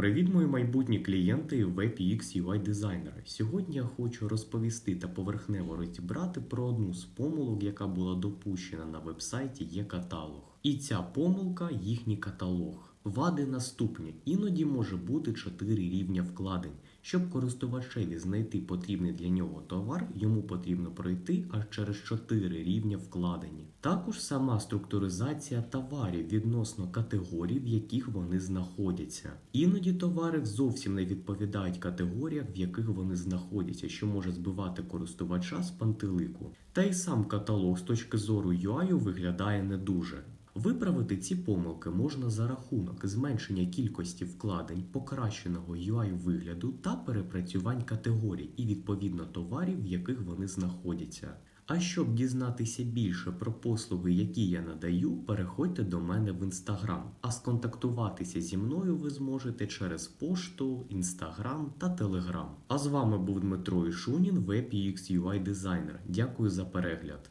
Привіт, мої майбутні клієнти WebX UI дизайнери. Сьогодні я хочу розповісти та поверхнево розібрати про одну з помилок, яка була допущена на вебсайті є каталог. І ця помилка їхній каталог. Вади наступні. Іноді може бути 4 рівня вкладень. Щоб користувачеві знайти потрібний для нього товар, йому потрібно пройти аж через 4 рівня вкладені. Також сама структуризація товарів відносно категорій, в яких вони знаходяться. Іноді товари зовсім не відповідають категоріях, в яких вони знаходяться, що може збивати користувача з пантелику. Та й сам каталог з точки зору UI виглядає не дуже. Виправити ці помилки можна за рахунок зменшення кількості вкладень, покращеного UI вигляду та перепрацювань категорій і відповідно товарів, в яких вони знаходяться. А щоб дізнатися більше про послуги, які я надаю, переходьте до мене в інстаграм. А сконтактуватися зі мною ви зможете через пошту, інстаграм та телеграм. А з вами був Дмитро Ішунін, WebUX UI дизайнер. Дякую за перегляд.